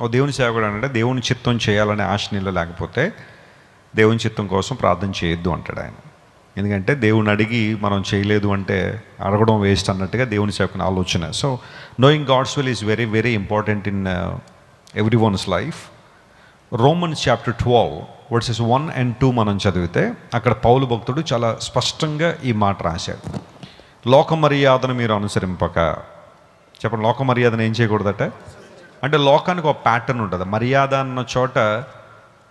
ఓ దేవుని సేవకుడు అంటే దేవుని చిత్తం చేయాలనే ఆశ నీళ్ళు లేకపోతే దేవుని చిత్తం కోసం ప్రార్థన చేయొద్దు అంటాడు ఆయన. ఎందుకంటే దేవుని అడిగి మనం చేయలేదు అంటే అడగడం వేస్ట్ అన్నట్టుగా దేవుని సేవకుని ఆలోచన. So knowing God's will is very very important in every one's life Roman chapter twelve verses one and two మనం చదివితే అక్కడ పౌలు భక్తుడు చాలా స్పష్టంగా ఈ మాట రాశాడు. లోక మర్యాదను మీరు అనుసరింపక. చెప్పండి లోక మర్యాదను ఏం చేయకూడదట? అంటే లోకానికి ఒక ప్యాటర్న్ ఉంటుంది. మర్యాద అన్న చోట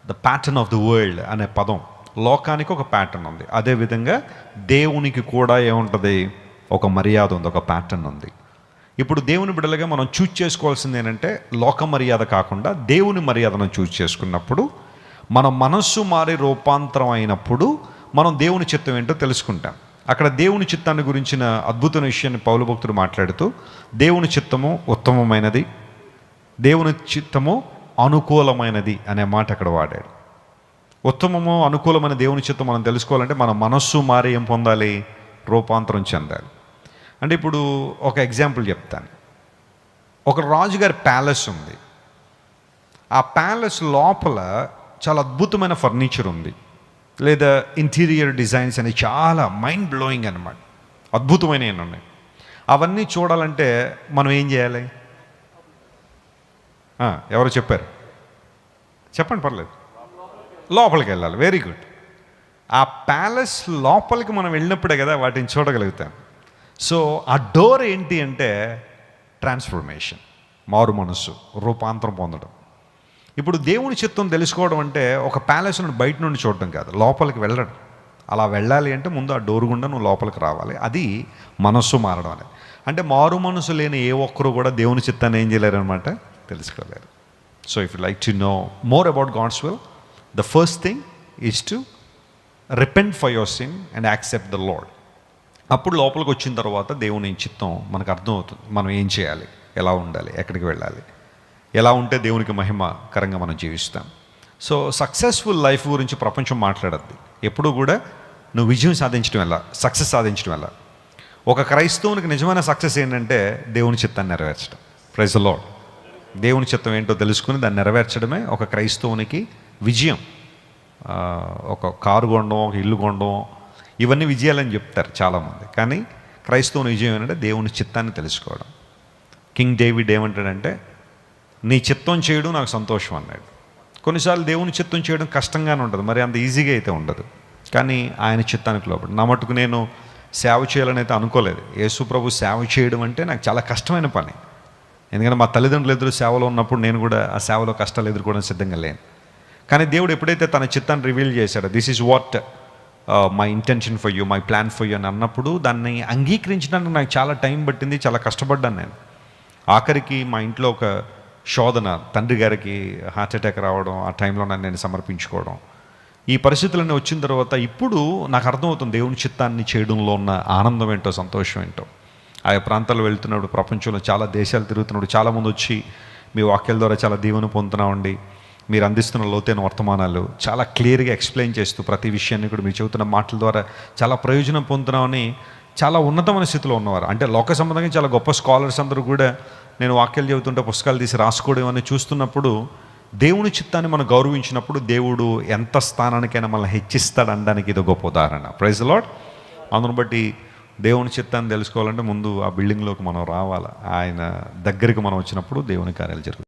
the pattern of the world అనే పదం లోకానికి ఒక ప్యాటర్న్ ఉంది. అదేవిధంగా దేవునికి కూడా ఏముంటుంది? ఒక మర్యాద ఉంది ఒక ప్యాటర్న్ ఉంది. ఇప్పుడు దేవుని బిడ్డలుగా మనం చూజ్ చేసుకోవాల్సింది ఏంటంటే లోక మర్యాద కాకుండా దేవుని మర్యాదను చూజ్ చేసుకున్నప్పుడు మన మనస్సు మారి రూపాంతరం అయినప్పుడు మనం దేవుని చిత్తం ఏంటో తెలుసుకుంటాం. అక్కడ దేవుని చిత్తాన్ని గురించిన అద్భుతమైన విషయాన్ని పౌలు భక్తుడు మాట్లాడుతూ దేవుని చిత్తము ఉత్తమమైనది దేవుని చిత్తము అనుకూలమైనది అనే మాట అక్కడ వాడాడు. ఉత్తమము అనుకూలమైన దేవుని చిత్తం మనం తెలుసుకోవాలంటే మన మనస్సు మారి ఏం పొందాలి? రూపాంతరం చెందాలి. అంటే ఇప్పుడు ఒక ఎగ్జాంపుల్ చెప్తాను. ఒక రాజుగారి ప్యాలెస్ ఉంది. ఆ ప్యాలెస్ లోపల చాలా అద్భుతమైన ఫర్నిచర్ ఉంది. లేదా ఇంటీరియర్ డిజైన్స్ అని చాలా మైండ్ బ్లోయింగ్ అనమాట అద్భుతమైనవి ఉన్నాయి. అవన్నీ చూడాలంటే మనం ఏం చేయాలి? ఎవరు చెప్పారు? చెప్పండి పర్లేదు. లోపలికి వెళ్ళాలి. వెరీ గుడ్ ఆ ప్యాలెస్ లోపలికి మనం వెళ్ళినప్పుడే కదా వాటిని చూడగలుగుతాం. సో ఆ డోర్ ఏంటి అంటే ట్రాన్స్ఫర్మేషన్. మారు మనస్సు రూపాంతరం పొందడం. ఇప్పుడు దేవుని చిత్తం తెలుసుకోవడం అంటే ఒక ప్యాలెస్ నుండి బయట నుండి చూడడం కాదు. లోపలికి వెళ్ళడం. అలా వెళ్ళాలి అంటే ముందు ఆ డోర్ గుండా నువ్వు లోపలికి రావాలి. అది మనస్సు మారడం అనేది. అంటే మారు మనసు లేని ఏ ఒక్కరు కూడా దేవుని చిత్తాన్ని ఏం చేయలేరు అనమాట తెలుసుకోలేరు so if you like to know more about God's will the first thing is to repent for your sin and accept the Lord అప్పుడు లోపలికి వచ్చిన తర్వాత దేవుని చిత్తం మనకు అర్థమవుతుంది. మనం ఏం చేయాలి? ఎలా ఉండాలి? ఎక్కడికి వెళ్ళాలి? ఎలా ఉంటే దేవునికి మహిమకరంగా మనం జీవిస్తాం? సో సక్సెస్ఫుల్ లైఫ్ గురించి ప్రపంచం మాట్లాడద్ది. ఎప్పుడూ కూడా నువ్వు విజయం సాధించడం ఎలా? సక్సెస్ సాధించడం ఎలా? ఒక క్రైస్తవునికి నిజమైన సక్సెస్ ఏంటంటే దేవుని చిత్తాన్ని నెరవేర్చడం. ప్రైజ్ లాడ్ దేవుని చిత్తం ఏంటో తెలుసుకుని దాన్ని నెరవేర్చడమే ఒక క్రైస్తవునికి విజయం. ఒక కారు కొనడం ఒక ఇల్లు కొనడం ఇవన్నీ విజయాలని చెప్తారు చాలామంది. కానీ క్రైస్తవుని విజయం ఏంటంటే దేవుని చిత్తాన్ని తెలుసుకోవడం. కింగ్ డేవిడ్ ఏమంటాడంటే నీ చిత్తం చేయడం నాకు సంతోషం అన్నాడు. కొన్నిసార్లు దేవుని చిత్తం చేయడం కష్టంగానే ఉంటుంది మరి అంత ఈజీగా అయితే ఉండదు. కానీ ఆయన చిత్తానికి లోపల నా మటుకు నేను సేవ చేయాలని అయితే అనుకోలేదు. యేసు ప్రభు సేవ చేయడం అంటే నాకు చాలా కష్టమైన పని. ఎందుకంటే మా తల్లిదండ్రులు ఎదురు సేవలో ఉన్నప్పుడు నేను కూడా ఆ సేవలో కష్టాలు ఎదుర్కోవడం సిద్ధంగా లేను. కానీ దేవుడు ఎప్పుడైతే తన చిత్తాన్ని రివీల్ చేశాడో this is what my intention for you my plan for you అని అన్నప్పుడు దాన్ని అంగీకరించడానికి నాకు చాలా టైం పట్టింది చాలా కష్టపడ్డాను నేను. ఆఖరికి మా ఇంట్లో ఒక శోధన తండ్రి గారికి హార్ట్ అటాక్ రావడం ఆ టైంలో నన్ను నేను సమర్పించుకోవడం. ఈ పరిస్థితులన్నీ వచ్చిన తర్వాత ఇప్పుడు నాకు అర్థమవుతుంది దేవుని చిత్తాన్ని చేయడంలో ఉన్న ఆనందం ఏంటో సంతోషం ఏంటో. ఆయా ప్రాంతాల్లో వెళ్తున్నప్పుడు ప్రపంచంలో చాలా దేశాలు తిరుగుతున్నప్పుడు చాలామంది వచ్చి మీ వాక్యాల ద్వారా చాలా దీవెన పొందుతున్నామండి. మీరు అందిస్తున్న లోతైన వర్తమానాలు చాలా క్లియర్గా ఎక్స్ప్లెయిన్ చేస్తూ ప్రతి విషయాన్ని కూడా మీరు చెబుతున్న మాటల ద్వారా చాలా ప్రయోజనం పొందుతున్నామని చాలా ఉన్నతమైన స్థితిలో ఉన్నవారు. అంటే లోక సంబంధంగా చాలా గొప్ప స్కాలర్స్ అందరూ కూడా నేను వాక్యాలు చెబుతుంటే పుస్తకాలు తీసి రాసుకోవడం అని చూస్తున్నప్పుడు దేవుని చిత్తాన్ని మనం గౌరవించినప్పుడు దేవుడు ఎంత స్థానానికైనా మనల్ని హెచ్చిస్తాడు అనడానికి ఇది గొప్ప ఉదాహరణ. ప్రైజ్ లాడ్ అందును బట్టి దేవుని చిత్తాన్ని తెలుసుకోవాలంటే ముందు ఆ బిల్డింగ్లోకి మనం రావాలి? ఆయన దగ్గరికి మనం వచ్చినప్పుడు దేవుని కార్యాలు జరుగుతాయి.